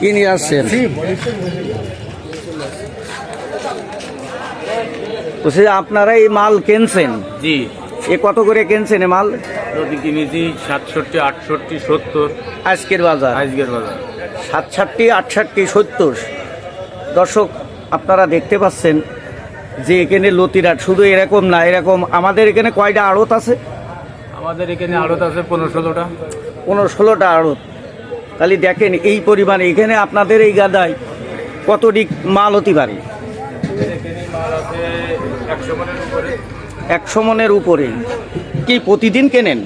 কি নিয়ে আসছেন বলছি আপনারা এই মাল কিনছেন? জি। এ কত করে কিনছেন এ মাল? যদি কিনেছি সাতষট্টি আটষট্টি সত্তর। আজকের বাজার? আজকের বাজার। সাতষট্টি আটষট্টি সত্তর। দর্শক আপনারা দেখতে পাচ্ছেন যে এখানে লতিরাট শুধু এরকম না এরকম আমাদের এখানে কয়টা আড়ত আছে? আমাদের এখানে আড়ত আছে পনেরো ষোলোটা। পনেরো ষোলোটা আড়ত। তাহলে দেখেন এই পরিমাণে, এখানে আপনাদের এই গাদায় কতটি মাল হতে পারে? একশো মনের উপরে। কি প্রতিদিন কেনেন?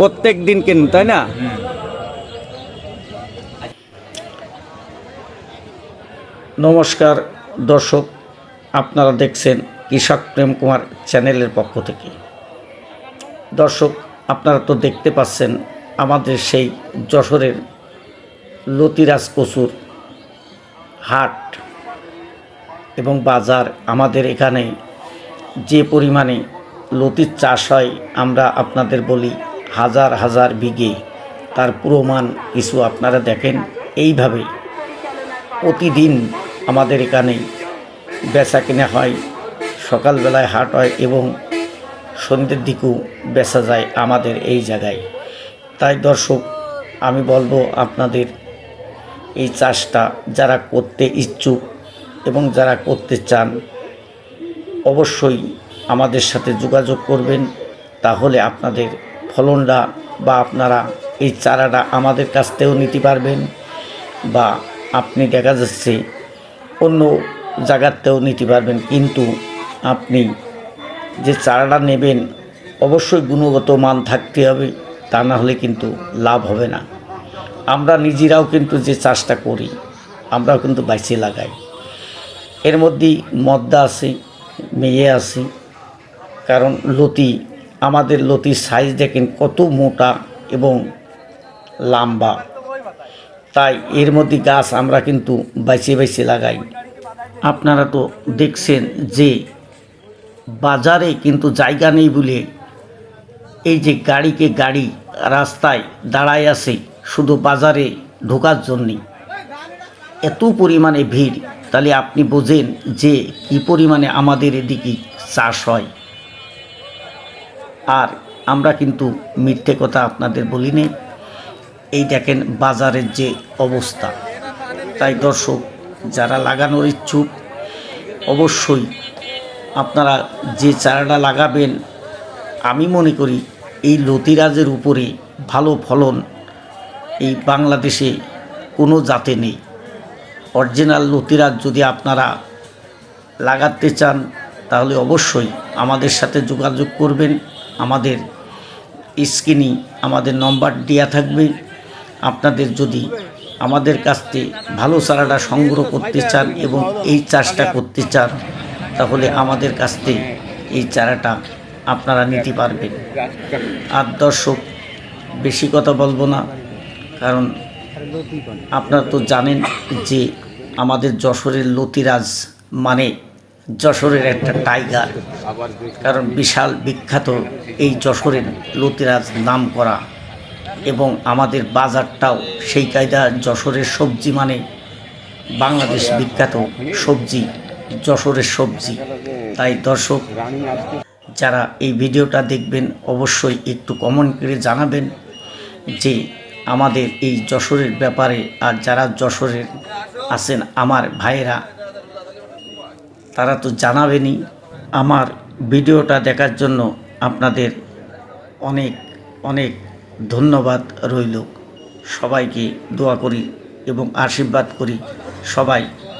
প্রত্যেক দিন কেনেন, তাই না? নমস্কার দর্শক, আপনারা দেখছেন কৃষক প্রেম কুমার চ্যানেলের পক্ষ থেকে। দর্শক আপনারা তো দেখতে পাচ্ছেন আমাদের সেই যশোরের লতিরাজ কচুর হাট এবং বাজার। আমাদের এখানে যে পরিমাণে লতির চাষ হয়, আমরা আপনাদের বলি হাজার হাজার বিঘে। তার প্রমাণ কিছু আপনারা দেখেন। এইভাবে প্রতিদিন আমাদের এখানে বেচা কেনা হয়, সকালবেলায় হাট হয় এবং সন্ধ্যের দিকেও বেচা যায় আমাদের এই জায়গায়। তাই দর্শক, আমি বলব আপনাদের এই চাষটা যারা করতে ইচ্ছুক এবং যারা করতে চান, অবশ্যই আমাদের সাথে যোগাযোগ করবেন। তাহলে আপনাদের ফলনটা বা আপনারা এই চারাটা আমাদের কাছ থেকেও নিতে পারবেন বা আপনি দেখা যাচ্ছে অন্য জায়গাতেও নিতে পারবেন। কিন্তু আপনি যে চারাটা নেবেন, অবশ্যই গুণগত মান থাকতে হবে, তা না হলে কিন্তু লাভ হবে না। আমরা নিজেরাও কিন্তু যে চাষটা করি, আমরাও কিন্তু বাইচে লাগাই। এর মধ্যেই মদ্দা আছে, মেয়ে আছে, কারণ লতি, আমাদের লতির সাইজ দেখেন কত মোটা এবং লম্বা। তাই এর মধ্যে গাছ আমরা কিন্তু বাইচে বাইচে লাগাই। আপনারা তো দেখছেন যে বাজারে কিন্তু জায়গা নেই বলে এই যে গাড়িকে গাড়ি রাস্তায় দাঁড়ায় আছে, শুধু বাজারে ঢোকার জন্যই এত পরিমাণে ভিড়, তাহলে আপনি বোঝেন যে কি পরিমাণে আমাদের এদিকে চাষ হয়। আর আমরা কিন্তু মিথ্যে কথা আপনাদের বলিনি এই দেখেন বাজারের যে অবস্থা। তাই দর্শক, যারা লাগানোর ইচ্ছুক, অবশ্যই আপনারা যে চারাটা লাগাবেন, আমি মনে করি এই লতিরাজের উপরে ভালো ফলন এই বাংলাদেশে কোনো জাতে নেই। অরিজিনাল লতিরাজ যদি আপনারা লাগাতে চান, তাহলে অবশ্যই আমাদের সাথে যোগাযোগ করবেন। আমাদের স্ক্রিনে আমাদের নম্বর দেওয়া থাকবে। আপনাদের যদি আমাদের কাছ থেকে ভালো চারাটা সংগ্রহ করতে চান এবং এই চাষটা করতে চান তাহলে আমাদের কাছ থেকে এই চারাটা আপনারা নিতে পারবেন। আর দর্শক, বেশি কথা বলব না, কারণ আপনারা তো জানেন যে আমাদের যশোরের লতিরাজ মানে যশোরের একটা টাইগার, কারণ বিশাল বিখ্যাত এই যশোরের লতিরাজ নাম করা এবং আমাদের বাজারটাও সেই কায়দা যশোরের সবজি মানে বাংলাদেশ বিখ্যাত সবজি। যশোরের সবজি। তাই দর্শক, যারা এই ভিডিওটা দেখবেন, অবশ্যই একটু কমেন্ট করে জানাবেন যে আমাদের এই যশোরের ব্যাপারে আর যারা যশোরের আছেন, আমার ভাইয়েরা, তারা তো জানাবেনই। আমার ভিডিওটা দেখার জন্য আপনাদের অনেক অনেক ধন্যবাদ রইল। সবাইকে দোয়া করি এবং আশীর্বাদ করি সবাই।